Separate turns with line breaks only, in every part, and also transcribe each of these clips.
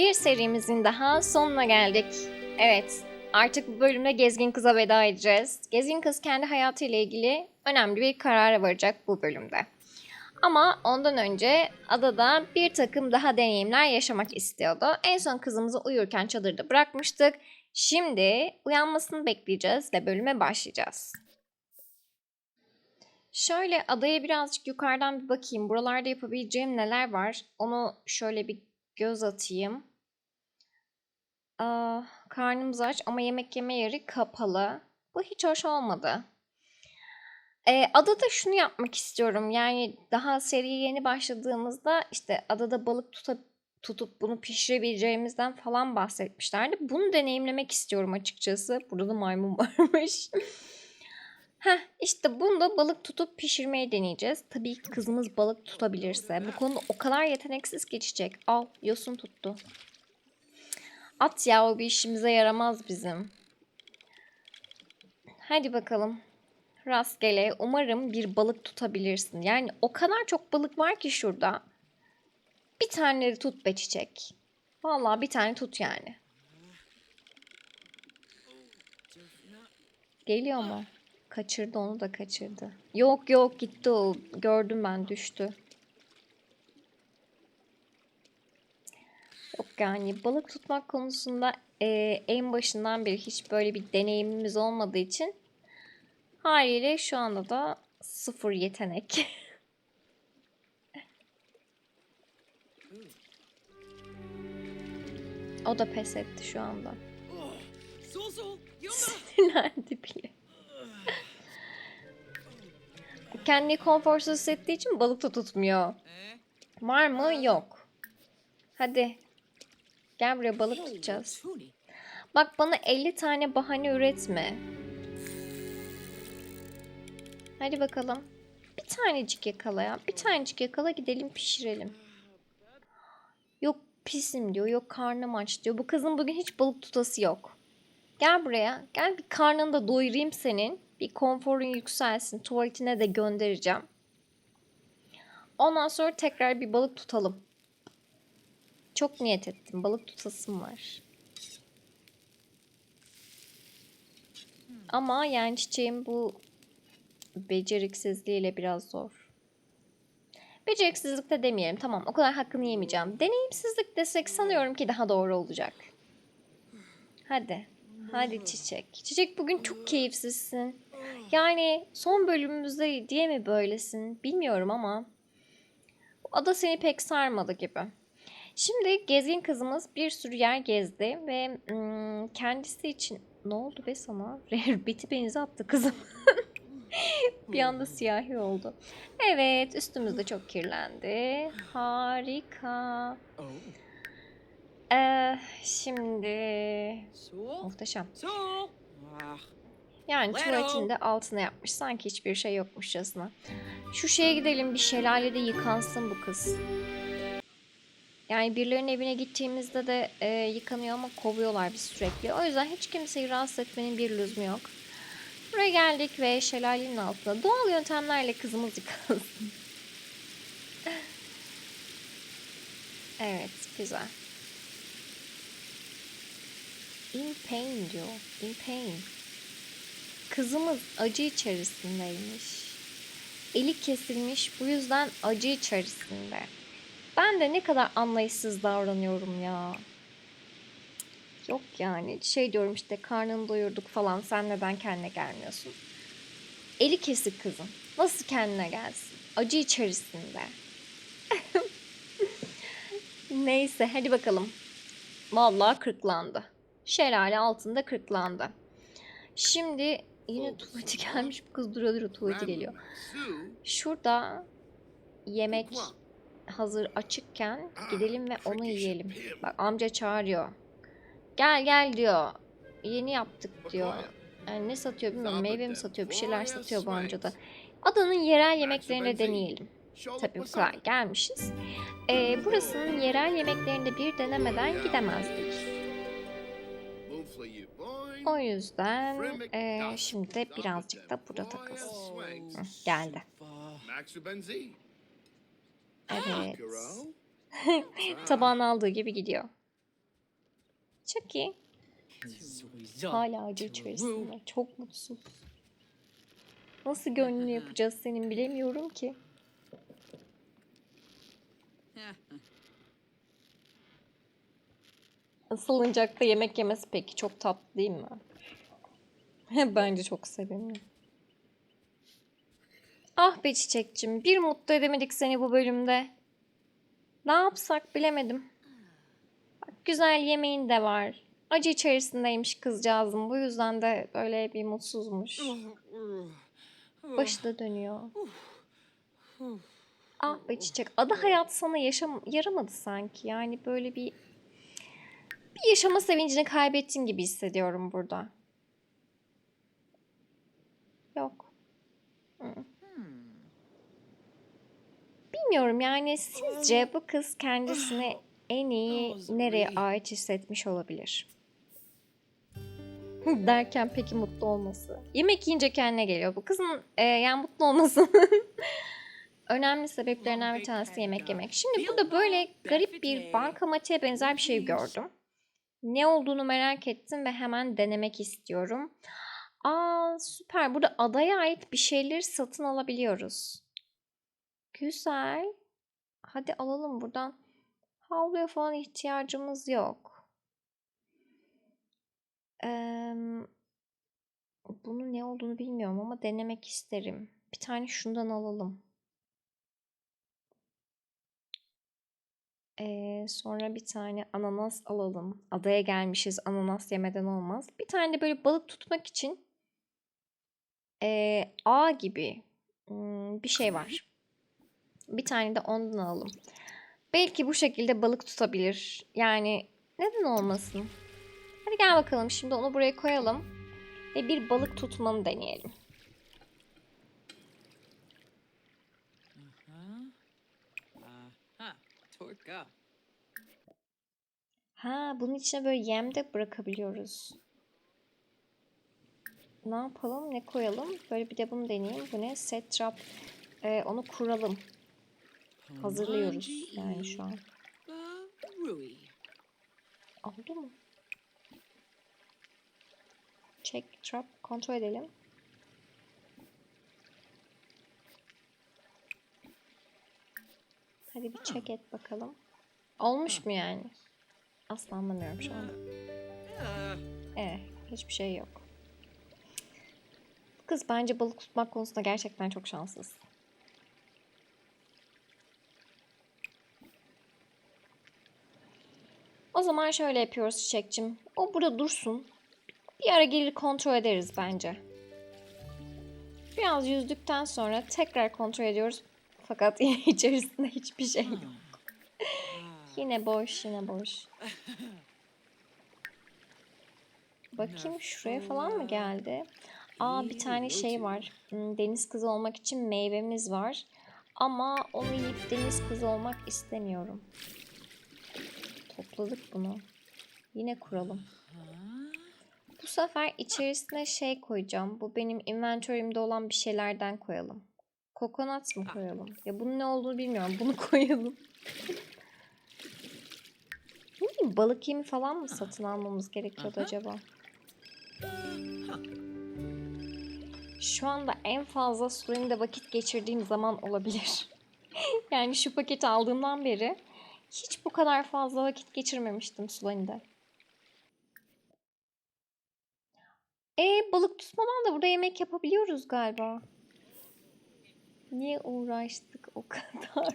Bir serimizin daha sonuna geldik. Evet, artık bu bölümde Gezgin Kız'a veda edeceğiz. Gezgin Kız kendi hayatıyla ilgili önemli bir karara varacak bu bölümde. Ama ondan önce adada bir takım daha deneyimler yaşamak istiyordu. En son kızımızı uyurken çadırda bırakmıştık. Şimdi uyanmasını bekleyeceğiz ve bölüme başlayacağız. Şöyle adaya birazcık yukarıdan bir bakayım. Buralarda yapabileceğim neler var? Onu şöyle bir göz atayım. Aa, karnımız aç ama yemek yeme yeri kapalı. Bu hiç hoş olmadı. Ee, adada şunu yapmak istiyorum. Yani daha seriye yeni başladığımızda işte adada balık tuta, tutup bunu pişirebileceğimizden falan bahsetmişlerdi. Bunu deneyimlemek istiyorum açıkçası. Burada da maymun varmış. Heh, işte bunda balık tutup pişirmeyi deneyeceğiz. Tabii ki kızımız balık tutabilirse. Bu konuda o kadar yeteneksiz geçecek. Al, yosun tuttu. At ya o bir işimize yaramaz bizim. Hadi bakalım. Rastgele umarım bir balık tutabilirsin. Yani o kadar çok balık var ki şurada. Bir taneleri tut be çiçek. Vallahi bir tane tut yani. Geliyor mu? Kaçırdı onu da kaçırdı. Yok yok gitti o. Gördüm ben düştü. yani balık tutmak konusunda e, en başından beri hiç böyle bir deneyimimiz olmadığı için haliyle şu anda da sıfır yetenek. o da pes etti şu anda. Sinirlendi bile. Kendini konforsuz hissettiği için balık da tutmuyor. Var mı? Yok. Hadi Gel buraya balık tutacağız. Bak bana 50 tane bahane üretme. Hadi bakalım. Bir tanecik yakala ya. Bir tanecik yakala gidelim pişirelim. Yok pisim diyor. Yok karnım aç diyor. Bu kızın bugün hiç balık tutası yok. Gel buraya. Gel bir karnını da doyurayım senin. Bir konforun yükselsin. Tuvaletine de göndereceğim. Ondan sonra tekrar bir balık tutalım. Çok niyet ettim. Balık tutasım var. Ama yani çiçeğin bu beceriksizliğiyle biraz zor. Beceriksizlik de demeyelim. Tamam o kadar hakkını yemeyeceğim. Deneyimsizlik desek sanıyorum ki daha doğru olacak. Hadi. Hadi çiçek. Çiçek bugün çok keyifsizsin. Yani son bölümümüzde diye mi böylesin bilmiyorum ama bu ada seni pek sarmadı gibi. Şimdi gezgin kızımız bir sürü yer gezdi ve kendisi için ne oldu be sana? Biti benzi attı kızım. bir anda siyahi oldu. Evet üstümüz de çok kirlendi. Harika. Ee, şimdi muhteşem.
Ah.
Yani çoğu içinde altına yapmış. Sanki hiçbir şey yokmuşçasına. Şu şeye gidelim bir şelalede yıkansın bu kız. Yani birilerinin evine gittiğimizde de e, yıkanıyor ama kovuyorlar biz sürekli. O yüzden hiç kimseyi rahatsız etmenin bir lüzumu yok. Buraya geldik ve şelalenin altında doğal yöntemlerle kızımız yıkansın. evet, güzel. In pain diyor. In pain. Kızımız acı içerisindeymiş. Eli kesilmiş bu yüzden acı içerisinde. Ben de ne kadar anlayışsız davranıyorum ya. Yok yani şey diyorum işte karnını doyurduk falan sen neden kendine gelmiyorsun? Eli kesik kızım. Nasıl kendine gelsin? Acı içerisinde. Neyse hadi bakalım. Vallahi kırklandı. Şelale altında kırklandı. Şimdi yine tuvaleti gelmiş. Bu kız dura dura tuvaleti geliyor. Şurada yemek hazır açıkken gidelim ve onu yiyelim. Bak amca çağırıyor. Gel gel diyor. Yeni yaptık diyor. Yani ne satıyor bilmiyorum. Meyve mi satıyor? Bir şeyler satıyor bu amca da. Adanın yerel yemeklerini de deneyelim. Tabii bu kadar gelmişiz. Ee, burasının yerel yemeklerini de bir denemeden gidemezdik. O yüzden eee, şimdi birazcık da burada takılsın. Geldi. Evet. Tabağını aldığı gibi gidiyor. Çok iyi. Hala acı içerisinde. Çok mutsuz. Nasıl gönlünü yapacağız senin bilemiyorum ki. Salıncakta yemek yemesi peki çok tatlı değil mi? Bence çok sevimli. Ah be çiçekçim, bir mutlu edemedik seni bu bölümde. Ne yapsak bilemedim. Bak, güzel yemeğin de var. Acı içerisindeymiş kızcağızım. Bu yüzden de böyle bir mutsuzmuş. Başı da dönüyor. Ah be çiçek. Ada hayat sana yaşam yaramadı sanki. Yani böyle bir bir yaşama sevincini kaybettin gibi hissediyorum burada. Yok. Hı. Bilmiyorum yani sizce bu kız kendisini en iyi nereye ait hissetmiş olabilir? Derken peki mutlu olması. Yemek yiyince kendine geliyor. Bu kızın e, yani mutlu olmasının önemli sebeplerinden bir tanesi yemek yemek. Şimdi burada böyle garip bir bankamatiğe benzer bir şey gördüm. Ne olduğunu merak ettim ve hemen denemek istiyorum. Aa süper. Burada adaya ait bir şeyleri satın alabiliyoruz. Güzel. Hadi alalım buradan. Havluya falan ihtiyacımız yok. Eee, bunun ne olduğunu bilmiyorum ama denemek isterim. Bir tane şundan alalım. Ee, sonra bir tane ananas alalım. Adaya gelmişiz. Ananas yemeden olmaz. Bir tane de böyle balık tutmak için ee, ağ gibi hmm, bir şey var. Bir tane de ondan alalım. Belki bu şekilde balık tutabilir. Yani neden olmasın? Hadi gel bakalım. Şimdi onu buraya koyalım. Ve bir balık tutmanı deneyelim. Ha, bunun içine böyle yem de bırakabiliyoruz. Ne yapalım? Ne koyalım? Böyle bir de bunu deneyeyim. Bu ne? Set trap. Ee, onu kuralım. Hazırlıyoruz yani şu an. Oldu mu? Check trap kontrol edelim. Hadi bir check et bakalım. Olmuş mu yani? Asla anlamıyorum şu anda.
Ah.
Evet, hiçbir şey yok. Kız bence balık tutmak konusunda gerçekten çok şanssız. O zaman şöyle yapıyoruz Çiçekçim. O burada dursun. Bir ara gelir kontrol ederiz bence. Biraz yüzdükten sonra tekrar kontrol ediyoruz. Fakat içerisinde hiçbir şey yok. Yine boş, yine boş. Bakayım şuraya falan mı geldi? Aa bir tane şey var. Hmm, Deniz kızı olmak için meyvemiz var. Ama onu yiyip deniz kızı olmak istemiyorum. Topladık bunu. Yine kuralım. Bu sefer içerisine şey koyacağım. Bu benim inventörümde olan bir şeylerden koyalım. Kokonat mı koyalım? Ya bunun ne olduğunu bilmiyorum. Bunu koyalım. ne bileyim balık yemi falan mı satın almamız gerekiyordu acaba? Şu anda en fazla suyunda vakit geçirdiğim zaman olabilir. yani şu paketi aldığımdan beri hiç bu kadar fazla vakit geçirmemiştim Sulani'de. E balık tutmadan da burada yemek yapabiliyoruz galiba. Niye uğraştık o kadar?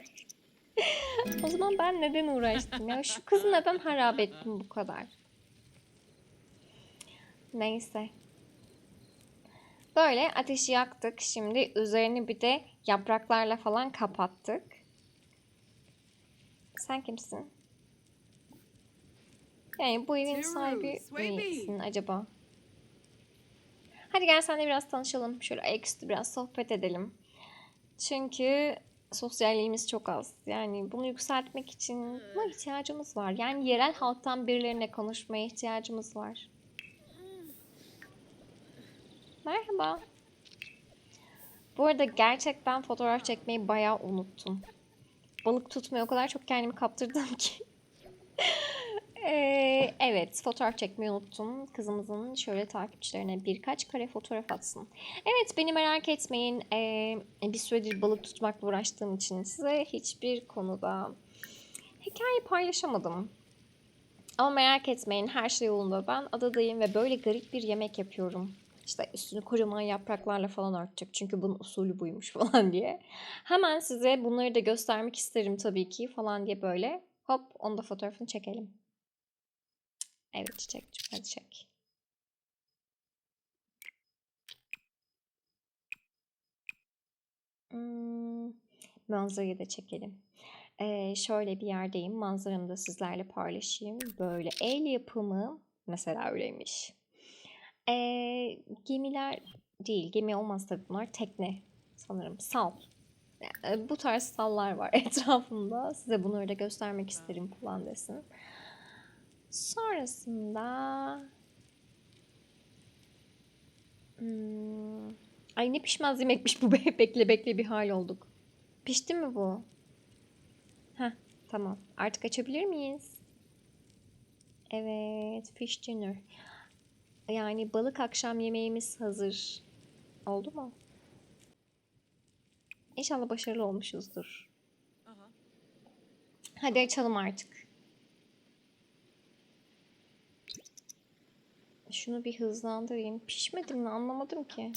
o zaman ben neden uğraştım ya? Şu kızı neden harap ettim bu kadar? Neyse. Böyle ateşi yaktık. Şimdi üzerini bir de yapraklarla falan kapattık. Sen kimsin? Yani bu evin sahibi misin acaba? Hadi gel seninle biraz tanışalım. Şöyle ayaküstü biraz sohbet edelim. Çünkü sosyalliğimiz çok az. Yani bunu yükseltmek için buna ihtiyacımız var. Yani yerel halktan birilerine konuşmaya ihtiyacımız var. Merhaba. Bu arada gerçekten fotoğraf çekmeyi bayağı unuttum. Balık tutmaya o kadar çok kendimi kaptırdım ki. Ee, evet fotoğraf çekmeyi unuttum. Kızımızın şöyle takipçilerine birkaç kare fotoğraf atsın. Evet beni merak etmeyin. Ee, bir süredir balık tutmakla uğraştığım için size hiçbir konuda hikaye paylaşamadım. Ama merak etmeyin her şey yolunda. Ben adadayım ve böyle garip bir yemek yapıyorum. İşte üstünü kocaman yapraklarla falan örtecek. Çünkü bunun usulü buymuş falan diye. Hemen size bunları da göstermek isterim tabii ki falan diye böyle. Hop onu da fotoğrafını çekelim. Evet çiçekçim hadi çek. Hmm, manzarayı da çekelim. Ee, şöyle bir yerdeyim. Manzaramı da sizlerle paylaşayım. Böyle el yapımı mesela öyleymiş. Ee, gemiler değil. Gemi olmaz tabii bunlar. Tekne sanırım. Sal. Yani bu tarz sallar var etrafımda. Size bunları da göstermek isterim falan desin. Sonrasında Hmm. Ay ne pişmez yemekmiş bu be. Bekle bekle bir hal olduk. Pişti mi bu? Heh tamam. Artık açabilir miyiz? Evet. Fish dinner. Yani balık akşam yemeğimiz hazır. Oldu mu? İnşallah başarılı olmuşuzdur.
Uh-huh.
Hadi açalım artık. Şunu bir hızlandırayım. Pişmedi mi anlamadım ki.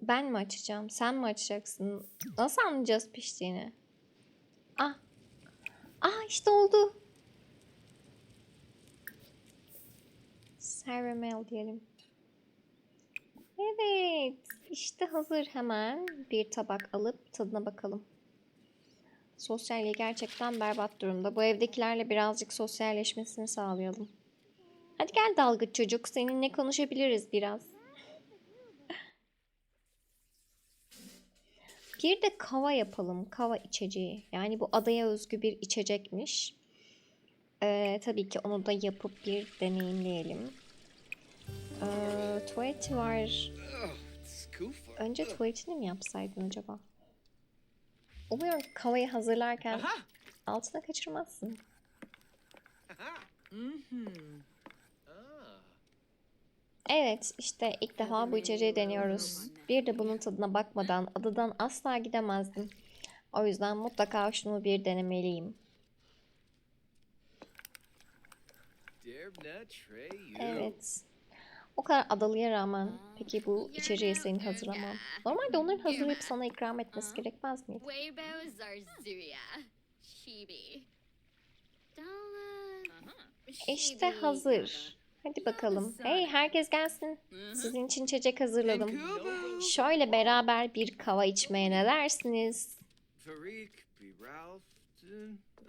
Ben mi açacağım? Sen mi açacaksın? Nasıl anlayacağız piştiğini? Ah işte oldu. Caramel diyelim. Evet. işte hazır hemen. Bir tabak alıp tadına bakalım. Sosyalliği gerçekten berbat durumda. Bu evdekilerle birazcık sosyalleşmesini sağlayalım. Hadi gel dalgıç çocuk. Seninle konuşabiliriz biraz. Bir de kava yapalım. Kava içeceği. Yani bu adaya özgü bir içecekmiş. Ee, tabii ki onu da yapıp bir deneyimleyelim. Ee, tuvaleti var. Önce tuvaletini mi yapsaydın acaba? Umuyorum kavayı hazırlarken altına kaçırmazsın. Evet, işte ilk defa bu içeceği deniyoruz. Bir de bunun tadına bakmadan adadan asla gidemezdim. O yüzden mutlaka şunu bir denemeliyim. Evet. O kadar adalıya rağmen peki bu içeceği senin hazırlamam. Normalde onların hazırlayıp sana ikram etmesi gerekmez miydi? İşte hazır. Hadi bakalım. Hey herkes gelsin. Sizin için içecek hazırladım. Şöyle beraber bir kava içmeye ne dersiniz?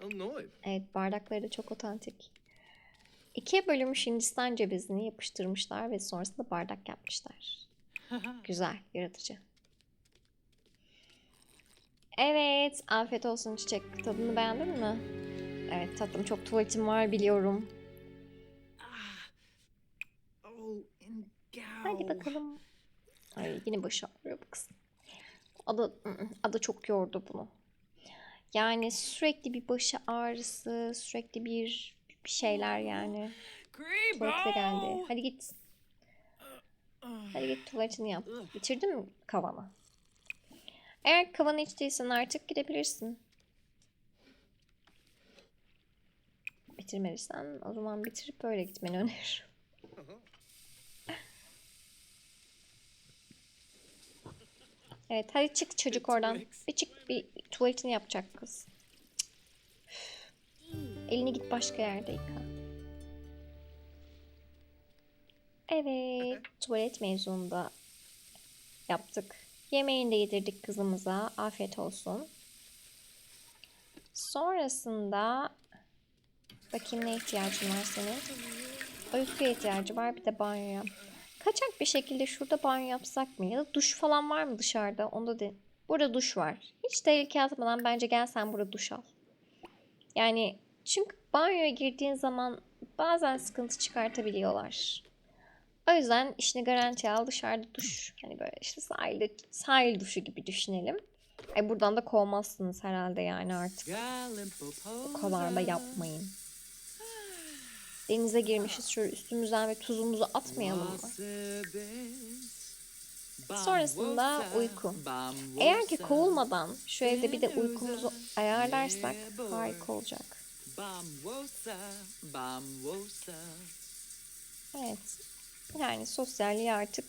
Illinois.
Evet bardakları da çok otantik. İkiye bölünmüş Hindistan cevizini yapıştırmışlar ve sonrasında bardak yapmışlar. Güzel, yaratıcı. Evet, afiyet olsun çiçek. Tadını beğendin mi? Evet tatlım çok tuvaletim var biliyorum. Hadi bakalım. Ay yine başı ağrıyor bu kız. Ada, ada çok yordu bunu. Yani sürekli bir başı ağrısı, sürekli bir bir şeyler yani. Tuvalete geldi. Hadi git. Hadi git tuvaletini yap. Bitirdin mi kavanı? Eğer kavanı içtiysen artık gidebilirsin. Bitirmediysen o zaman bitirip böyle gitmeni öneririm. Evet hadi çık çocuk oradan. Bir çık bir tuvaletini yapacak kız. Elini git başka yerde yıka. Evet tuvalet mevzunda yaptık. Yemeğini de yedirdik kızımıza. Afiyet olsun. Sonrasında bakayım ne ihtiyacın var senin? Uykuya ihtiyacı var bir de banyoya. Kaçak bir şekilde şurada banyo yapsak mı? Ya da duş falan var mı dışarıda? Onda de... Burada duş var. Hiç tehlike atmadan bence gel sen burada duş al. Yani çünkü banyoya girdiğin zaman bazen sıkıntı çıkartabiliyorlar. O yüzden işini garantiye al dışarıda duş. Hani böyle işte sahilde, sahil duşu gibi düşünelim. Ay buradan da kovmazsınız herhalde yani artık. Kadar da yapmayın. Denize girmişiz şöyle üstümüzden ve tuzumuzu atmayalım mı? Sonrasında uyku. Eğer ki kovulmadan şu evde bir de uykumuzu ayarlarsak harika olacak. Evet. Yani sosyalliği artık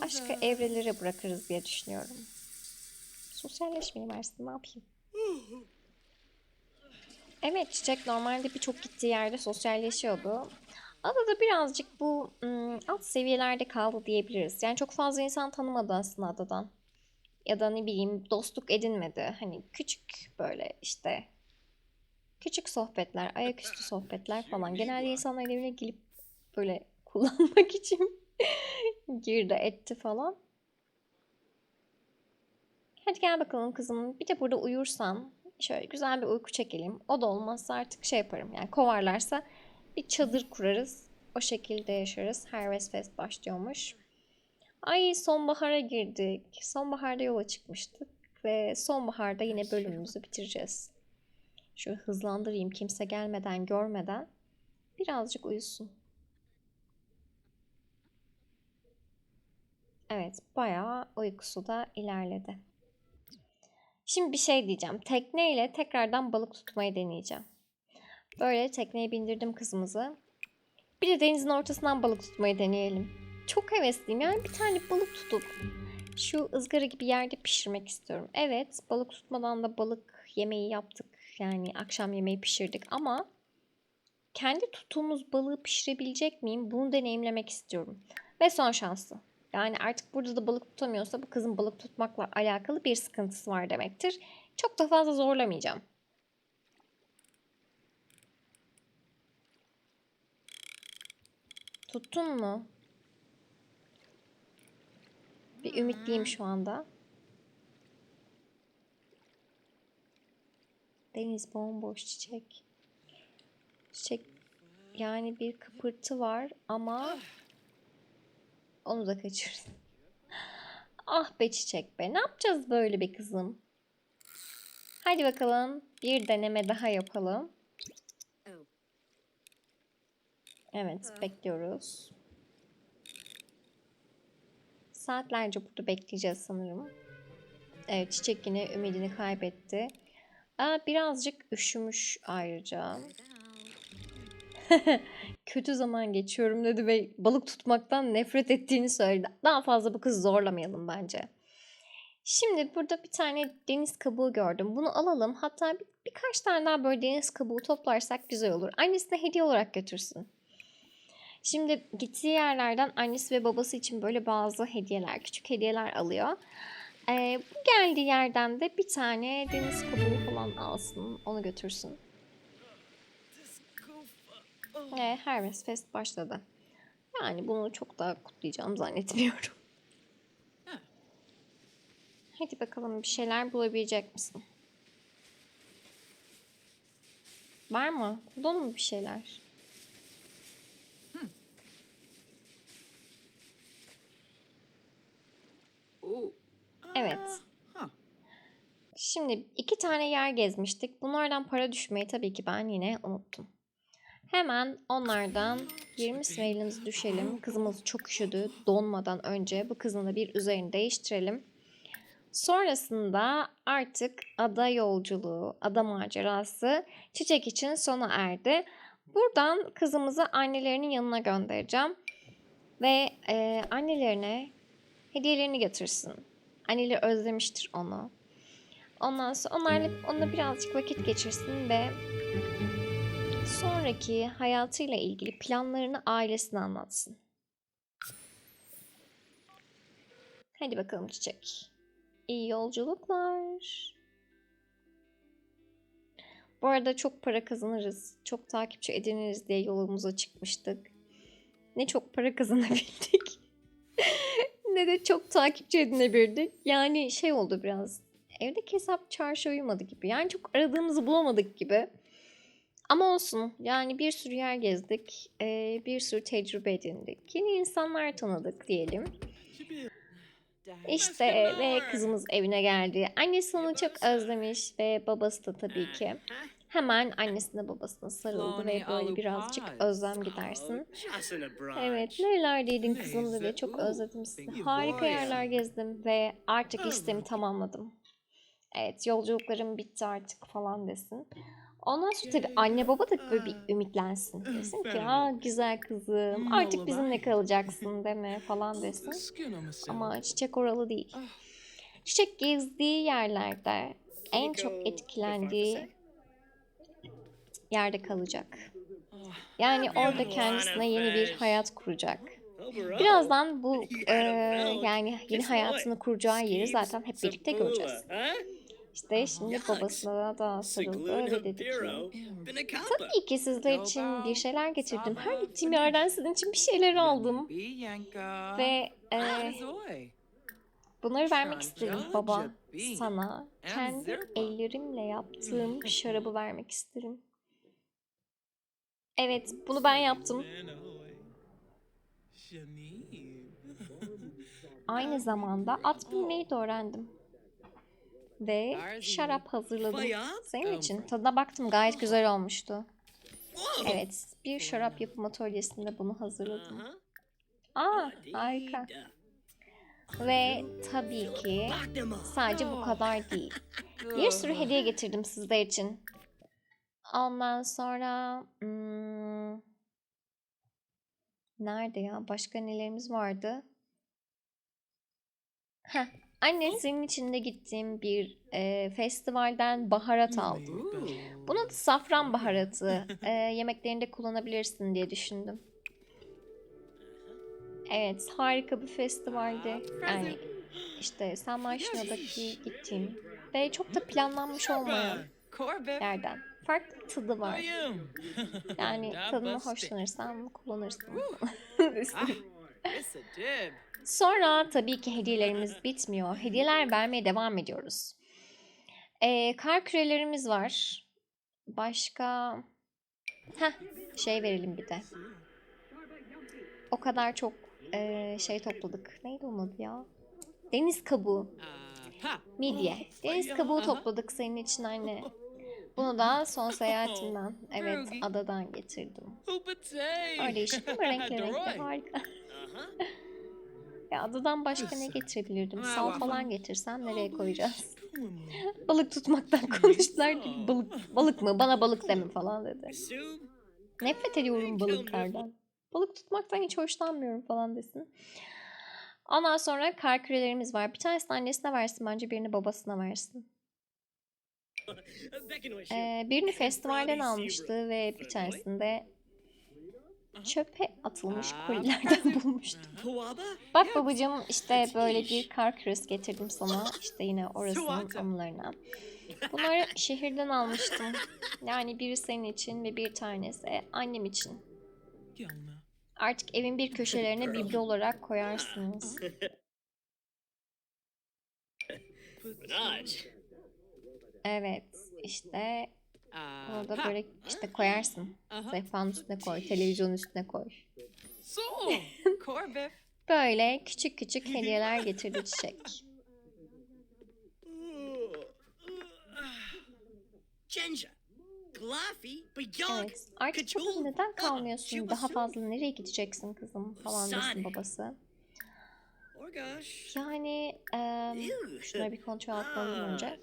başka evrelere bırakırız diye düşünüyorum. Sosyalleşmeyi versin ne yapayım? Evet Çiçek normalde birçok gittiği yerde sosyalleşiyordu. Adada birazcık bu ım, alt seviyelerde kaldı diyebiliriz. Yani çok fazla insan tanımadı aslında adadan. Ya da ne bileyim dostluk edinmedi. Hani küçük böyle işte küçük sohbetler, ayaküstü sohbetler falan. Genelde insanlar evine gelip böyle kullanmak için girdi etti falan. Hadi gel bakalım kızım. Bir de burada uyursan şöyle güzel bir uyku çekelim. O da olmazsa artık şey yaparım. Yani kovarlarsa bir çadır kurarız. O şekilde yaşarız. Harvest Fest başlıyormuş. Ay sonbahara girdik. Sonbaharda yola çıkmıştık. Ve sonbaharda yine bölümümüzü bitireceğiz. Şöyle hızlandırayım kimse gelmeden görmeden. Birazcık uyusun. Evet bayağı uykusu da ilerledi. Şimdi bir şey diyeceğim. Tekneyle tekrardan balık tutmayı deneyeceğim. Böyle tekneye bindirdim kızımızı. Bir de denizin ortasından balık tutmayı deneyelim. Çok hevesliyim. Yani bir tane balık tutup şu ızgara gibi yerde pişirmek istiyorum. Evet, balık tutmadan da balık yemeği yaptık. Yani akşam yemeği pişirdik ama kendi tuttuğumuz balığı pişirebilecek miyim? Bunu deneyimlemek istiyorum. Ve son şansı. Yani artık burada da balık tutamıyorsa bu kızın balık tutmakla alakalı bir sıkıntısı var demektir. Çok da fazla zorlamayacağım. Tuttun mu? Bir ümitliyim şu anda. Deniz bomboş çiçek. Çiçek yani bir kıpırtı var ama onu da kaçırdım. Ah be çiçek be. Ne yapacağız böyle be kızım? Hadi bakalım bir deneme daha yapalım. Evet, bekliyoruz. Saatlerce burada bekleyeceğiz sanırım. Evet, çiçek yine ümidini kaybetti. Aa, birazcık üşümüş ayrıca. Kötü zaman geçiyorum dedi ve balık tutmaktan nefret ettiğini söyledi. Daha fazla bu kızı zorlamayalım bence. Şimdi burada bir tane deniz kabuğu gördüm. Bunu alalım. Hatta bir, birkaç tane daha böyle deniz kabuğu toplarsak güzel olur. Annesine hediye olarak götürsün. Şimdi gittiği yerlerden annesi ve babası için böyle bazı hediyeler, küçük hediyeler alıyor. Ee, bu geldiği yerden de bir tane deniz kabuğu falan alsın, onu götürsün. Ve Harvest Fest başladı. Yani bunu çok daha kutlayacağım zannetmiyorum.
Ha.
Hadi bakalım bir şeyler bulabilecek misin? Var mı? Buldun mu bir şeyler?
Oh.
Evet. Şimdi iki tane yer gezmiştik. Bunlardan para düşmeyi tabii ki ben yine unuttum. Hemen onlardan 20 smailimizi düşelim. Kızımız çok üşüdü. Donmadan önce bu kızın da bir üzerini değiştirelim. Sonrasında artık ada yolculuğu, ada macerası çiçek için sona erdi. Buradan kızımızı annelerinin yanına göndereceğim. Ve e, annelerine hediyelerini götürsün. Anneleri özlemiştir onu. Ondan sonra onlarla onunla birazcık vakit geçirsin ve sonraki hayatıyla ilgili planlarını ailesine anlatsın. Hadi bakalım çiçek. İyi yolculuklar. Bu arada çok para kazanırız, çok takipçi ediniriz diye yolumuza çıkmıştık. Ne çok para kazanabildik. ne de çok takipçi edinebildik. Yani şey oldu biraz. Evdeki hesap çarşı uyumadı gibi. Yani çok aradığımızı bulamadık gibi. Ama olsun. Yani bir sürü yer gezdik. bir sürü tecrübe edindik. Yeni insanlar tanıdık diyelim. İşte ve kızımız evine geldi. Annesi onu çok özlemiş ve babası da tabii ki. Hemen annesine babasına sarıldı ve böyle birazcık özlem gidersin. Evet nerelerdeydin kızım dedi. Çok özledim sizi. Harika yerler gezdim ve artık işlemi tamamladım. Evet yolculuklarım bitti artık falan desin. Ondan sonra tabii anne baba da böyle bir ümitlensin. Desin ki aa güzel kızım artık bizimle kalacaksın deme falan desin. Ama çiçek oralı değil. Çiçek gezdiği yerlerde en çok etkilendiği yerde kalacak. Yani orada kendisine yeni bir hayat kuracak. Birazdan bu e, yani yeni hayatını kuracağı yeri zaten hep birlikte göreceğiz. İşte şimdi babasına da sarıldı ve dedi ki Tabii ki sizler için bir şeyler getirdim. Her gittiğim yerden sizin için bir şeyler aldım. Ve e, bunları vermek isterim baba sana. Kendi ellerimle yaptığım şarabı vermek isterim. Evet bunu ben yaptım. Aynı zamanda at binmeyi de öğrendim. Ve şarap hazırladım. Senin için tadına baktım gayet güzel olmuştu. Evet bir şarap yapım atölyesinde bunu hazırladım. Aa harika. Ve tabii ki sadece bu kadar değil. Bir sürü hediye getirdim sizler için. Ondan sonra hmm, nerede ya? Başka nelerimiz vardı? Heh, anne senin için de gittiğim bir e, festivalden baharat aldım. Bunu da safran baharatı e, yemeklerinde kullanabilirsin diye düşündüm. Evet, harika bir festivaldi. Yani işte San Maşino'daki gittiğim ve çok da planlanmış olmayan yerden. Farklı tadı var. Yani tadını hoşlanırsan kullanırsın. Sonra tabii ki hediyelerimiz bitmiyor. Hediyeler vermeye devam ediyoruz. Ee, kar kürelerimiz var. Başka... Heh, şey verelim bir de. O kadar çok ee, şey topladık. Neydi onun adı ya? Deniz kabuğu. Midye. Deniz kabuğu topladık senin için anne. Bunu da son seyahatimden, evet adadan getirdim. Öyle işte renkli renkli harika. Ya adadan başka ne getirebilirdim? Sal falan getirsem nereye koyacağız? balık tutmaktan konuştular. Balık, balık mı? Bana balık deme falan dedi. Nefret ediyorum balıklardan. Balık tutmaktan hiç hoşlanmıyorum falan desin. Ondan sonra kar kürelerimiz var. Bir tanesini annesine versin bence birini babasına versin. Ee, birini festivalden almıştı ve bir tanesini de çöpe atılmış kolilerden bulmuştu. Bak babacığım işte böyle bir kar küresi getirdim sana. İşte yine orasının anılarına. Bunları şehirden almıştım. Yani biri senin için ve bir tanesi annem için. Artık evin bir köşelerine biblo olarak koyarsınız. Evet işte bunu da böyle işte koyarsın. Sehpanın üstüne koy, televizyonun üstüne koy. Böyle küçük küçük hediyeler getirdi çiçek. Evet artık çok neden kalmıyorsun? Daha fazla nereye gideceksin kızım falan desin babası. Yani em, şunları bir kontrol altına önce.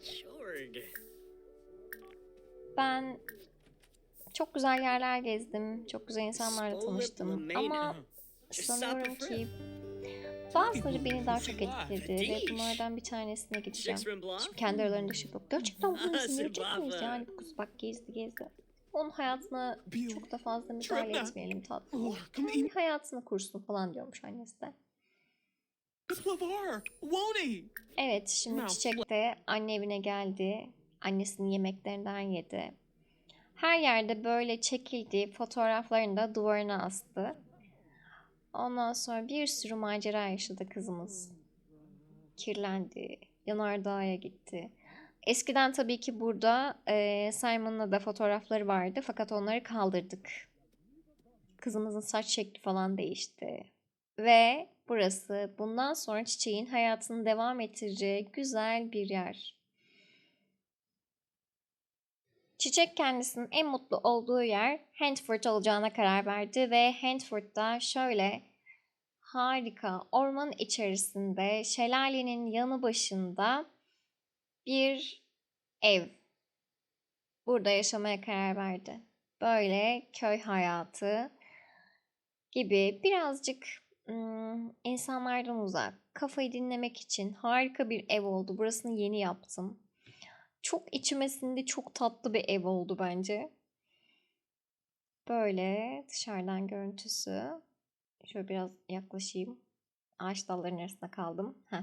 Ben çok güzel yerler gezdim. Çok güzel insanlarla tanıştım. Ama sanıyorum ki bazıları beni daha çok etkiledi ve bunlardan bir tanesine gideceğim. Şimdi kendi aralarında şey yok. Gerçekten bunu izin verecek miyiz? Yani bu kız bak gezdi gezdi. Onun hayatına çok da fazla müdahale etmeyelim tatlım. Kendi hayatını kursun falan diyormuş annesi de. Evet şimdi Çiçek de anne evine geldi. Annesinin yemeklerinden yedi. Her yerde böyle çekildiği fotoğraflarını da duvarına astı. Ondan sonra bir sürü macera yaşadı kızımız. Kirlendi, yanardağa gitti. Eskiden tabii ki burada Simon'la da fotoğrafları vardı fakat onları kaldırdık. Kızımızın saç şekli falan değişti. Ve burası bundan sonra çiçeğin hayatını devam ettireceği güzel bir yer. Çiçek kendisinin en mutlu olduğu yer Handford olacağına karar verdi ve Handford'da şöyle harika ormanın içerisinde şelalenin yanı başında bir ev. Burada yaşamaya karar verdi. Böyle köy hayatı gibi birazcık insanlardan uzak, kafayı dinlemek için harika bir ev oldu. Burasını yeni yaptım. Çok içime sindi, çok tatlı bir ev oldu bence. Böyle dışarıdan görüntüsü. Şöyle biraz yaklaşayım. Ağaç dallarının arasında kaldım. Heh.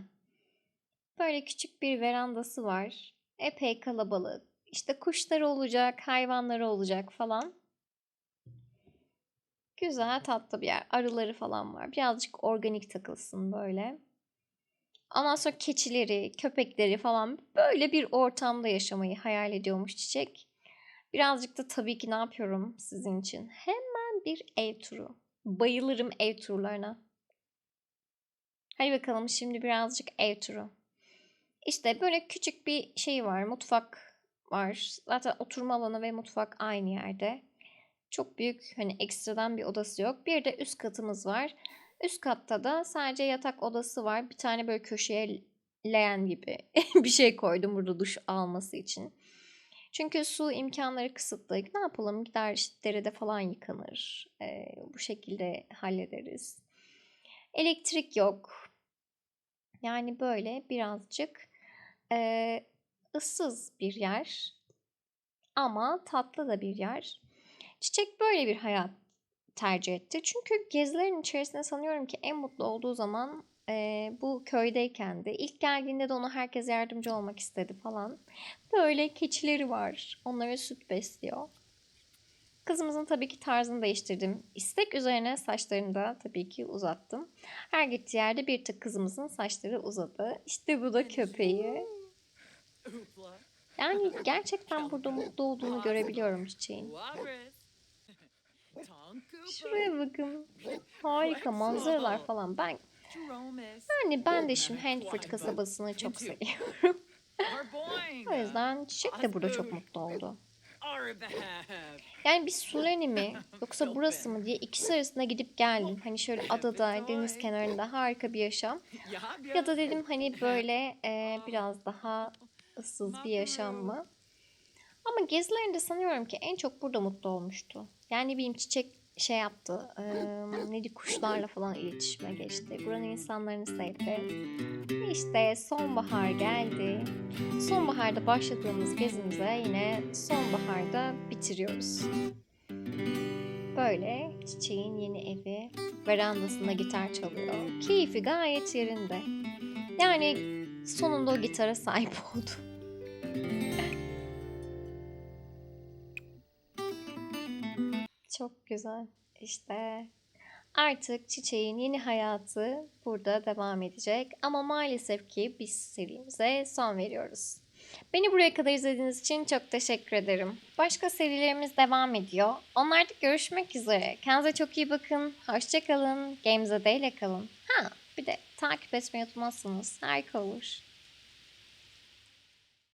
Böyle küçük bir verandası var. Epey kalabalık. İşte kuşları olacak, hayvanları olacak falan. Güzel tatlı bir yer. Arıları falan var. Birazcık organik takılsın böyle. Ondan sonra keçileri, köpekleri falan böyle bir ortamda yaşamayı hayal ediyormuş Çiçek. Birazcık da tabii ki ne yapıyorum sizin için? Hemen bir ev turu. Bayılırım ev turlarına. Hadi bakalım şimdi birazcık ev turu. İşte böyle küçük bir şey var. Mutfak var. Zaten oturma alanı ve mutfak aynı yerde. Çok büyük hani ekstradan bir odası yok. Bir de üst katımız var. Üst katta da sadece yatak odası var. Bir tane böyle köşeye leğen gibi bir şey koydum burada duş alması için. Çünkü su imkanları kısıtlı. Ne yapalım? Gider işte derede falan yıkanır. Ee, bu şekilde hallederiz. Elektrik yok. Yani böyle birazcık e, ıssız bir yer. Ama tatlı da bir yer. Çiçek böyle bir hayat tercih etti. Çünkü gezilerin içerisinde sanıyorum ki en mutlu olduğu zaman e, bu köydeyken de ilk geldiğinde de ona herkes yardımcı olmak istedi falan. Böyle keçileri var. Onlara süt besliyor. Kızımızın tabii ki tarzını değiştirdim. İstek üzerine saçlarını da tabii ki uzattım. Her gittiği yerde bir tık kızımızın saçları uzadı. İşte bu da köpeği. Yani gerçekten burada mutlu olduğunu görebiliyorum çiçeğin. Şuraya bakın. Harika manzaralar falan. Ben yani ben de şimdi Handford kasabasını çok seviyorum. O yüzden Çiçek de burada çok mutlu oldu. Yani bir Suleni mi yoksa burası mı diye ikisi arasında gidip geldim. Hani şöyle adada, deniz kenarında harika bir yaşam. Ya da dedim hani böyle e, biraz daha ıssız bir yaşam mı? Ama gezilerinde sanıyorum ki en çok burada mutlu olmuştu. Yani benim çiçek şey yaptı. E, neydi kuşlarla falan iletişime geçti. Buranın insanlarını sevdi. İşte sonbahar geldi. Sonbaharda başladığımız gezimize yine sonbaharda bitiriyoruz. Böyle çiçeğin yeni evi verandasında gitar çalıyor. Keyfi gayet yerinde. Yani sonunda o gitara sahip oldu. Güzel. İşte artık çiçeğin yeni hayatı burada devam edecek. Ama maalesef ki biz serimize son veriyoruz. Beni buraya kadar izlediğiniz için çok teşekkür ederim. Başka serilerimiz devam ediyor. Onlarda görüşmek üzere. Kendinize çok iyi bakın. Hoşçakalın. Games'e ile kalın. Ha bir de takip etmeyi unutmazsınız. Harika olur.